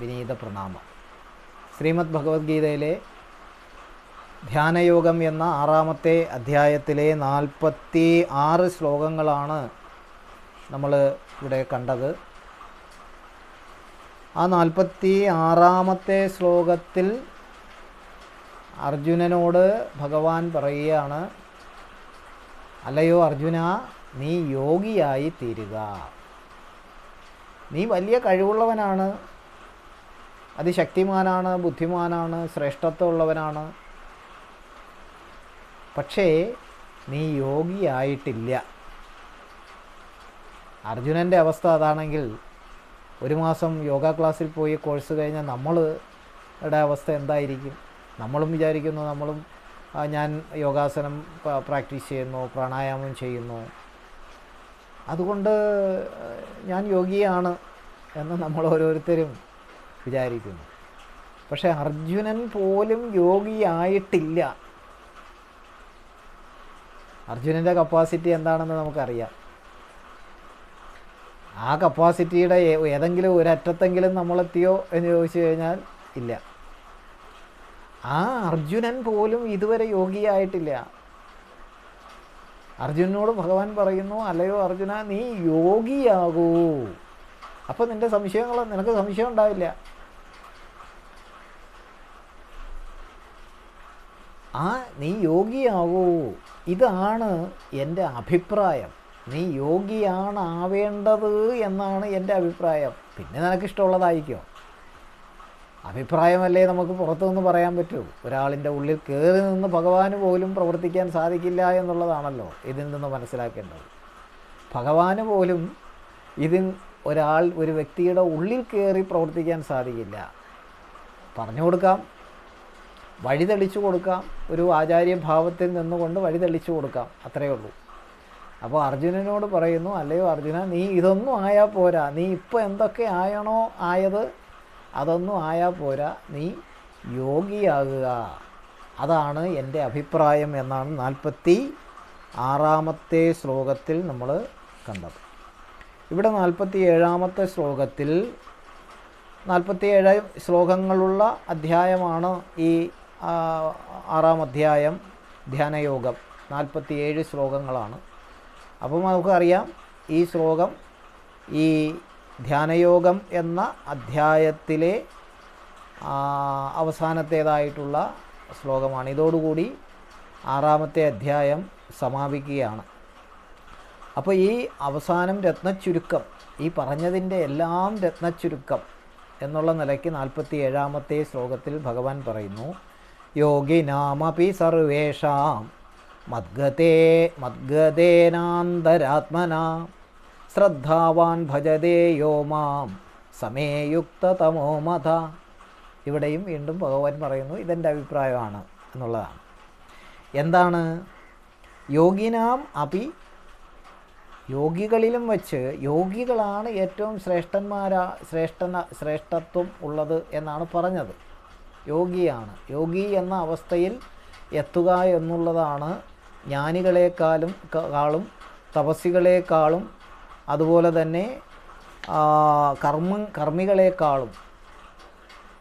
വിനീത പ്രണാമം. ശ്രീമദ് ഭഗവത്ഗീതയിലെ ധ്യാനയോഗം എന്ന ആറാമത്തെ അധ്യായത്തിലെ നാൽപ്പത്തി ആറ് ശ്ലോകങ്ങളാണ് നമ്മൾ ഇവിടെ കണ്ടത്. ആ നാൽപ്പത്തി ആറാമത്തെ ശ്ലോകത്തിൽ അർജുനനോട് ഭഗവാൻ പറയുകയാണ് അല്ലയോ അർജുന നീ യോഗിയായി തീരുക. നീ വലിയ കഴിവുള്ളവനാണ്. അതിശക്തിമാനാണ് ബുദ്ധിമാനാണ് ശ്രേഷ്ഠത്വമുള്ളവനാണ്. പക്ഷേ നീ യോഗിയായിട്ടില്ല. അർജുനന്റെ അവസ്ഥ അതാണെങ്കിൽ ഒരു മാസം യോഗ ക്ലാസ്സിൽ പോയി കോഴ്സ് കഴിഞ്ഞാൽ നമ്മളുടെ അവസ്ഥ എന്തായിരിക്കും? നമ്മളും വിചാരിക്കുന്നു നമ്മളും ഞാൻ യോഗാസനം പ്രാക്ടീസ് ചെയ്യുന്നു പ്രാണായാമം ചെയ്യുന്നു. അതുകൊണ്ട് ഞാൻ യോഗിയാണ് എന്ന് നമ്മൾ ഓരോരുത്തരും വിചാരിക്കുന്നു. പക്ഷെ അർജുനൻ പോലും യോഗിയായിട്ടില്ല. അർജുനന്റെ കപ്പാസിറ്റി എന്താണെന്ന് നമുക്കറിയാം. ആ കപ്പാസിറ്റിയുടെ ഏതെങ്കിലും ഒരറ്റത്തെങ്കിലും നമ്മളെത്തിയോ എന്ന് ചോദിച്ചു കഴിഞ്ഞാൽ ഇല്ല. ആ അർജുനൻ പോലും ഇതുവരെ യോഗിയായിട്ടില്ല. അർജുനനോട് ഭഗവാൻ പറയുന്നു അല്ലയോ അർജുന നീ യോഗിയാകൂ. അപ്പോൾ നിന്റെ സംശയങ്ങൾ നിനക്ക് സംശയം ഉണ്ടാവില്ല. ആ നീ യോഗിയാകൂ ഇതാണ് എന്റെ അഭിപ്രായം. നീ യോഗിയാണ് ആവേണ്ടത് എന്നാണ് എന്റെ അഭിപ്രായം. പിന്നെ നിനക്കിഷ്ടമുള്ളതായിരിക്കും? അഭിപ്രായമല്ലേ നമുക്ക് പുറത്തുനിന്ന് പറയാൻ പറ്റൂ. ഒരാളിന്റെ ഉള്ളിൽ കയറി നിന്ന് ഭഗവാന് പോലും പ്രവർത്തിക്കാൻ സാധിക്കില്ല എന്നുള്ളതാണല്ലോ ഇതിൽ നിന്ന് മനസ്സിലാക്കേണ്ടത്. ഭഗവാന് പോലും ഇതിൽ ഒരാൾ ഒരു വ്യക്തിയുടെ ഉള്ളിൽ കയറി പ്രവർത്തിക്കാൻ സാധിക്കില്ല. പറഞ്ഞു കൊടുക്കാം. വഴി തെളിച്ചു കൊടുക്കാം. ഒരു ആചാര്യഭാവത്തിൽ നിന്നുകൊണ്ട് വഴി തെളിച്ചു കൊടുക്കാം. അത്രയേ ഉള്ളൂ. അപ്പോൾ അർജുനനോട് പറയുന്നു അല്ലയോ അർജുന നീ ഇതൊന്നും ആയാൽ പോരാ. നീ ഇപ്പോൾ എന്തൊക്കെ ആയണോ ആയത് അതൊന്നും ആയാൽ പോരാ. നീ യോഗിയാകുക. അതാണ് എന്റെ അഭിപ്രായം എന്നാണ് നാൽപ്പത്തി ആറാമത്തെ ശ്ലോകത്തിൽ നമ്മൾ കണ്ടത്. ഇവിടെ നാൽപ്പത്തി ഏഴാമത്തെ ശ്ലോകത്തിൽ നാൽപ്പത്തി ഏഴ് ശ്ലോകങ്ങളുള്ള അധ്യായമാണ് ഈ ആറാം അധ്യായം ധ്യാനയോഗം. നാൽപ്പത്തി ഏഴ് ശ്ലോകങ്ങളാണ്. അപ്പം നമുക്കറിയാം ഈ ശ്ലോകം ഈ ധ്യാനയോഗം എന്ന അധ്യായത്തിലെ അവസാനത്തേതായിട്ടുള്ള ശ്ലോകമാണ്. ഇതോടുകൂടി ആറാമത്തെ അധ്യായം സമാപിക്കുകയാണ്. അപ്പോൾ ഈ അവസാനം രത്നച്ചുരുക്കം ഈ പറഞ്ഞതിന്റെ എല്ലാം രത്നച്ചുരുക്കം എന്നുള്ള നിലയ്ക്ക് നാൽപ്പത്തി ഏഴാമത്തെ ശ്ലോകത്തിൽ ഭഗവാൻ പറയുന്നു. യോഗിനാമപി സർവേഷാം. മദ്ഗതേ മദ്ഗതേനാന്തരാത്മന ശ്രദ്ധാവാൻ ഭജതേ യോ മാം. സമേയുക്തതമോ മത. ഇവിടെയും വീണ്ടും ഭഗവാൻ പറയുന്നു ഇതെന്റെ അഭിപ്രായമാണ് എന്നുള്ളതാണ്. എന്താണ്? യോഗിനാം അപി യോഗികളിലും വച്ച് യോഗികളാണ് ഏറ്റവും ശ്രേഷ്ഠന്മാരാ ശ്രേഷ്ഠന ശ്രേഷ്ഠത്വം ഉള്ളത് എന്നാണ് പറഞ്ഞത്. യോഗിയാണ്. യോഗി എന്ന അവസ്ഥയിൽ എത്തുക എന്നുള്ളതാണ് ജ്ഞാനികളെക്കാളും കാളും തപസ്സികളെക്കാളും അതുപോലെ തന്നെ കർമ്മ കർമ്മികളെക്കാളും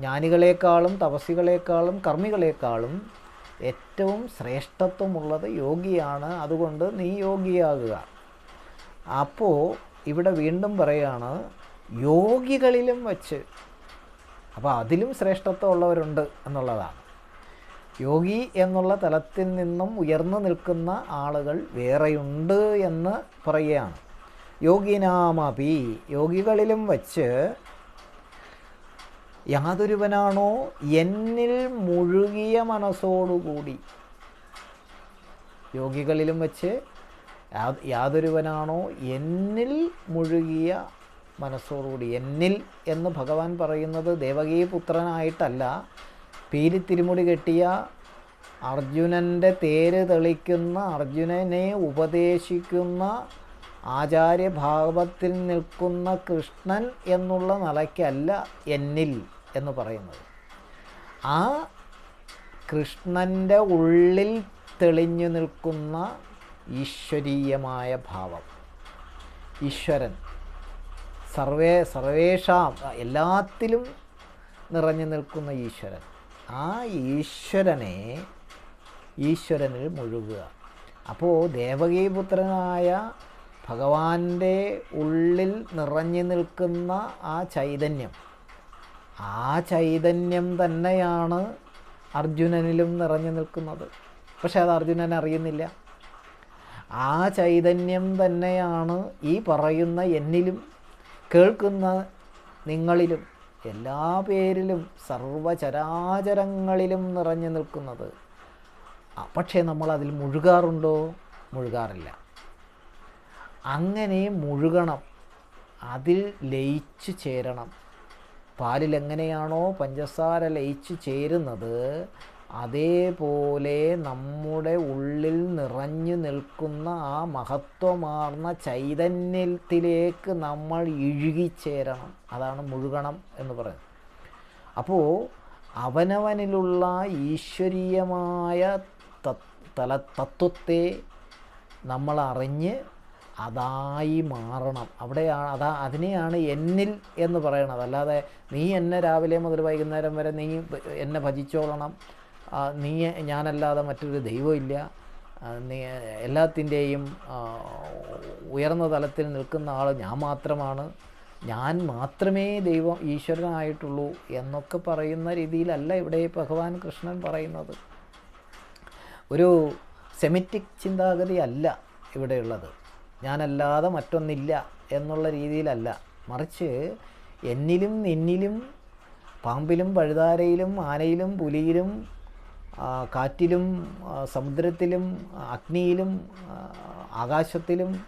ജ്ഞാനികളെക്കാളും തപസ്സികളെക്കാളും കർമ്മികളെക്കാളും ഏറ്റവും ശ്രേഷ്ഠത്വമുള്ളത് യോഗിയാണ്. അതുകൊണ്ട് നീ യോഗിയാകുക. അപ്പോൾ ഇവിടെ വീണ്ടും പറയാണ് യോഗികളിലും വച്ച് അപ്പോൾ അതിലും ശ്രേഷ്ഠത്വമുള്ളവരുണ്ട് എന്നുള്ളതാണ്. യോഗി എന്നുള്ള തലത്തിൽ നിന്നും ഉയർന്നു നിൽക്കുന്ന ആളുകൾ വേറെയുണ്ട് എന്ന് പറയുകയാണ്. യോഗിനാമപി യോഗികളിലും വച്ച് യാതൊരുവനാണോ എന്നിൽ മുഴുകിയ മനസ്സോടുകൂടി. യോഗികളിലും വച്ച് യാതൊരുവനാണോ എന്നിൽ മുഴുകിയ മനസ്സോടുകൂടി. എന്നിൽ എന്ന് ഭഗവാൻ പറയുന്നത് ദേവകീപുത്രനായിട്ടല്ല പീലി തിരുമുടി കെട്ടിയ അർജുനന്റെ തേര് തെളിക്കുന്ന അർജുനനെ ഉപദേശിക്കുന്ന ആചാര്യഭാവത്തിൽ നിൽക്കുന്ന കൃഷ്ണൻ എന്നുള്ള നിലയ്ക്കല്ല എന്നിൽ എന്ന് പറയുന്നത്. ആ കൃഷ്ണന്റെ ഉള്ളിൽ തെളിഞ്ഞു നിൽക്കുന്ന ഈശ്വരീയമായ ഭാവം. ഈശ്വരൻ. സർവേ സർവേഷാം എല്ലാത്തിലും നിറഞ്ഞു നിൽക്കുന്ന ഈശ്വരൻ. ആ ഈശ്വരനെ ഈശ്വരനിൽ മുഴുകുക. അപ്പോൾ ദേവകീപുത്രനായ ഭഗവാന്റെ ഉള്ളിൽ നിറഞ്ഞു നിൽക്കുന്ന ആ ചൈതന്യം. ആ ചൈതന്യം തന്നെയാണ് അർജുനനിലും നിറഞ്ഞു നിൽക്കുന്നത്. പക്ഷെ അത് അർജുനൻ അറിയുന്നില്ല. ആ ചൈതന്യം തന്നെയാണ് ഈ പറയുന്ന എന്നിലും കേൾക്കുന്ന നിങ്ങളിലും എല്ലാ പേരിലും സർവചരാചരങ്ങളിലും നിറഞ്ഞു നിൽക്കുന്നത്. പക്ഷേ നമ്മൾ അതിൽ മുഴുകാറുണ്ടോ? മുഴുകാറില്ല. അങ്ങനെ മുഴുകണം. അതിൽ ലയിച്ചു ചേരണം. പാലിൽ എങ്ങനെയാണോ പഞ്ചസാര ലയിച്ചു ചേരുന്നത് അതേപോലെ നമ്മുടെ ഉള്ളിൽ നിറഞ്ഞു നിൽക്കുന്ന ആ മഹത്വമാർന്ന ചൈതന്യത്തിലേക്ക് നമ്മൾ ഇഴുകിച്ചേരണം. അതാണ് മുഴുകണം എന്ന് പറയുന്നത്. അപ്പോൾ അവനവനിലുള്ള ഈശ്വരീയമായ തല തത്വത്തെ നമ്മൾ അറിഞ്ഞ് അതായി മാറണം. അവിടെയാണ് അതാ അതിനെയാണ് എന്നിൽ എന്ന് പറയണത്. അല്ലാതെ നീ എന്നെ രാവിലെ മുതൽ വൈകുന്നേരം വരെ നീ എന്നെ ഭജിച്ചോളണം. നീ ഞാനല്ലാതെ മറ്റൊരു ദൈവമില്ല എല്ലാത്തിന്റെയും ഉയർന്ന തലത്തിൽ നിൽക്കുന്ന ആൾ ഞാൻ മാത്രമാണ്. ഞാൻ മാത്രമേ ദൈവം ഈശ്വരനായിട്ടുള്ളൂ എന്നൊക്കെ പറയുന്ന രീതിയിലല്ല ഇവിടെ ഭഗവാൻ കൃഷ്ണൻ പറയുന്നത്. ഒരു സെമിറ്റിക് ചിന്താഗതി അല്ല ഇവിടെയുള്ളത്. ഞാനല്ലാതെ മറ്റൊന്നില്ല എന്നുള്ള രീതിയിലല്ല. മറിച്ച് എന്നിലും നിന്നിലും പാമ്പിലും പഴുതാരയിലും ആനയിലും പുലിയിലും കാറ്റിലും സമുദ്രത്തിലും അഗ്നിയിലും ആകാശത്തിലും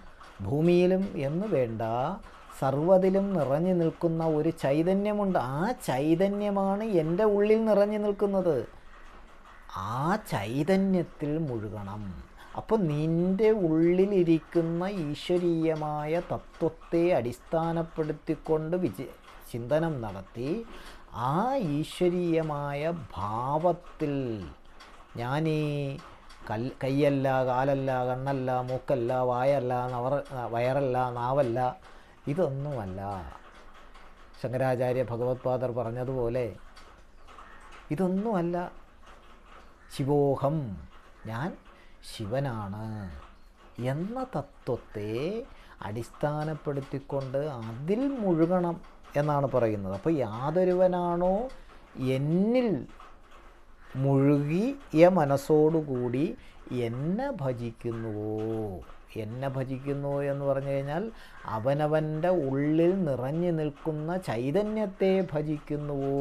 ഭൂമിയിലും എന്ന് വേണ്ട സർവതിലും നിറഞ്ഞു നിൽക്കുന്ന ഒരു ചൈതന്യമുണ്ട്. ആ ചൈതന്യമാണ് എന്റെ ഉള്ളിൽ നിറഞ്ഞു നിൽക്കുന്നത്. ആ ചൈതന്യത്തിൽ മുഴുകണം. അപ്പോൾ നിന്റെ ഉള്ളിലിരിക്കുന്ന ഈശ്വരീയമായ തത്വത്തെ അടിസ്ഥാനപ്പെടുത്തിക്കൊണ്ട് വിജ ചിന്തനം നടത്തി ആ ഈശ്വരീയമായ ഭാവത്തിൽ ഞാനീ കൽ കയ്യല്ല കാലല്ല കണ്ണല്ല മൂക്കല്ല വായല്ല നവർ വയറല്ല നാവല്ല ഇതൊന്നുമല്ല. ശങ്കരാചാര്യ ഭഗവത്പാദർ പറഞ്ഞതുപോലെ ഇതൊന്നുമല്ല. ശിവോഹം ഞാൻ ശിവനാണ് എന്ന തത്വത്തെ അടിസ്ഥാനപ്പെടുത്തിക്കൊണ്ട് അതിൽ മുഴുകണം. എന്നാണ് പറയുന്നത്. അപ്പോൾ യാതൊരുവനാണോ എന്നിൽ മുഴുകിയ മനസ്സോടുകൂടി എന്നെ ഭജിക്കുന്നുവോ? എന്നെ ഭജിക്കുന്നു എന്ന് പറഞ്ഞു കഴിഞ്ഞാൽ അവനവന്റെ ഉള്ളിൽ നിറഞ്ഞു നിൽക്കുന്ന ചൈതന്യത്തെ ഭജിക്കുന്നുവോ?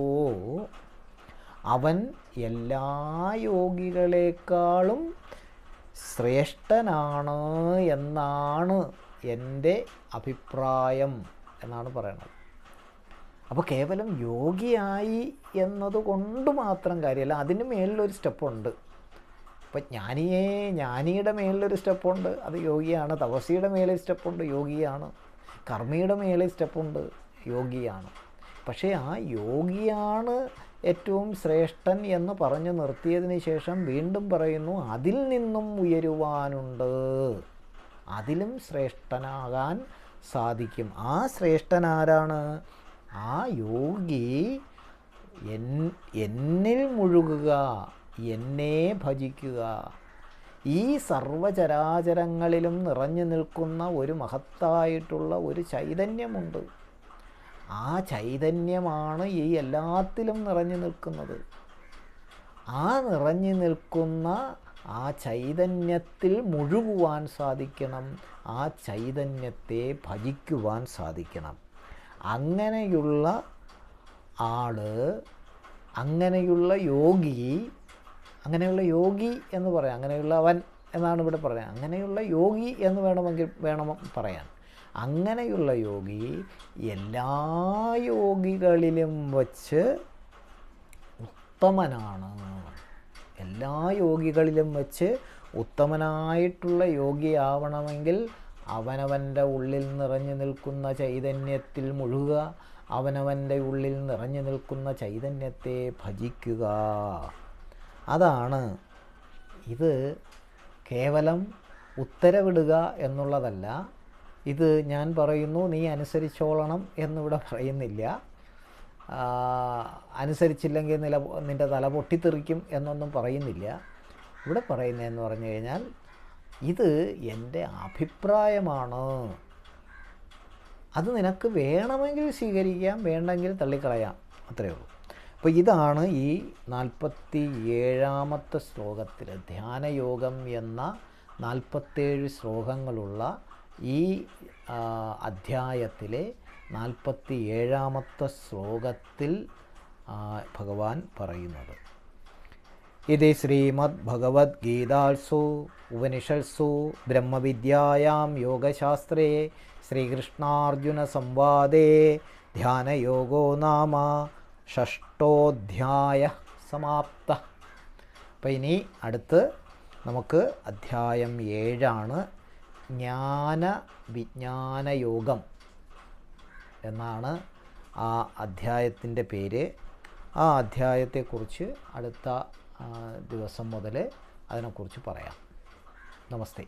അവൻ എല്ലാ യോഗികളെക്കാളും ശ്രേഷ്ഠനാണ് എന്നാണ് എന്റെ അഭിപ്രായം എന്നാണ് പറയുന്നത്. അപ്പോൾ കേവലം യോഗിയായി എന്നതുകൊണ്ട് മാത്രം കാര്യമല്ല അതിന് മേളിലൊരു സ്റ്റെപ്പുണ്ട്. അപ്പോൾ ജ്ഞാനിയെ ജ്ഞാനിയുടെ മേളിലൊരു സ്റ്റെപ്പുണ്ട് അത് യോഗിയാണ്. തപസ്സിയുടെ മേളിൽ സ്റ്റെപ്പുണ്ട് യോഗിയാണ്. കർമ്മിയുടെ മേളിൽ സ്റ്റെപ്പുണ്ട് യോഗിയാണ്. പക്ഷേ ആ യോഗിയാണ് ഏറ്റവും ശ്രേഷ്ഠൻ എന്ന് പറഞ്ഞു നിർത്തിയതിന് ശേഷം വീണ്ടും പറയുന്നു അതിൽ നിന്നും ഉയരുവാനുണ്ട്. അതിലും ശ്രേഷ്ഠനാകാൻ സാധിക്കും. ആ ശ്രേഷ്ഠൻ ആരാണ്? ആ യോഗി എൻ എന്നിൽ മുഴുകുക എന്നെ ഭജിക്കുക. ഈ സർവചരാചരങ്ങളിലും നിറഞ്ഞു നിൽക്കുന്ന ഒരു മഹത്തായിട്ടുള്ള ഒരു ചൈതന്യമുണ്ട്. ആ ചൈതന്യമാണ് ഈ എല്ലാത്തിലും നിറഞ്ഞു നിൽക്കുന്നത്. ആ നിറഞ്ഞു നിൽക്കുന്ന ആ ചൈതന്യത്തിൽ മുഴുകുവാൻ സാധിക്കണം ആ ചൈതന്യത്തെ ഭജിക്കുവാൻ സാധിക്കണം. അങ്ങനെയുള്ള ആൾ അങ്ങനെയുള്ള യോഗി അങ്ങനെയുള്ള യോഗി എന്ന് പറയാം. അങ്ങനെയുള്ള അവൻ എന്നാണ് ഇവിടെ പറയുന്നത്. അങ്ങനെയുള്ള യോഗി എന്ന് വേണമെങ്കിൽ വേണം പറയാൻ. അങ്ങനെയുള്ള യോഗി എല്ലാ യോഗികളിലും വച്ച് ഉത്തമനാണ്. എല്ലാ യോഗികളിലും വച്ച് ഉത്തമനായിട്ടുള്ള യോഗിയാവണമെങ്കിൽ അവനവന്റെ ഉള്ളിൽ നിറഞ്ഞു നിൽക്കുന്ന ചൈതന്യത്തിൽ മുഴുകുക. അവനവന്റെ ഉള്ളിൽ നിറഞ്ഞു നിൽക്കുന്ന ചൈതന്യത്തെ ഭജിക്കുക. അതാണ് ഇത് കേവലം ഉത്തരവിടുക എന്നുള്ളതല്ല. ഇത് ഞാൻ പറയുന്നു നീ അനുസരിച്ചോളണം എന്നിവിടെ പറയുന്നില്ല. അനുസരിച്ചില്ലെങ്കിൽ നില നിന്റെ തല പൊട്ടിത്തെറിക്കും എന്നൊന്നും പറയുന്നില്ല. ഇവിടെ പറയുന്നതെന്ന് പറഞ്ഞു കഴിഞ്ഞാൽ ഇത് എന്റെ അഭിപ്രായമാണ്. അത് നിനക്ക് വേണമെങ്കിൽ സ്വീകരിക്കാം വേണ്ടെങ്കിൽ തള്ളിക്കളയാം. അത്രയേ ഉള്ളൂ. അപ്പോൾ ഇതാണ് ഈ നാൽപ്പത്തി ഏഴാമത്തെ ശ്ലോകത്തിൽ ധ്യാനയോഗം എന്ന നാൽപ്പത്തേഴ് ശ്ലോകങ്ങളുള്ള ഈ അധ്യായത്തിലെ നാൽപ്പത്തി ഏഴാമത്തെ ശ്ലോകത്തിൽ ഭഗവാൻ പറയുന്നത്. ഇത് ശ്രീമദ്ഭഗവത്ഗീതാസു ഉപനിഷത്സു ബ്രഹ്മവിദ്യായാം യോഗശാസ്ത്രേ ശ്രീകൃഷ്ണാർജുനസംവാദേ ധ്യാനയോഗോ നാമ ഷഷ്ടോധ്യായ സമാപ്ത അപ്പം ഇനി അടുത്ത് നമുക്ക് അധ്യായം ഏഴാണ് ജ്ഞാന വിജ്ഞാനയോഗം എന്നാണ് ആ അധ്യായത്തിന്റെ പേര്. ആ അധ്യായത്തെക്കുറിച്ച് അടുത്ത ദിവസം മുതൽ അതിനെക്കുറിച്ച് പറയാം. നമസ്തേ.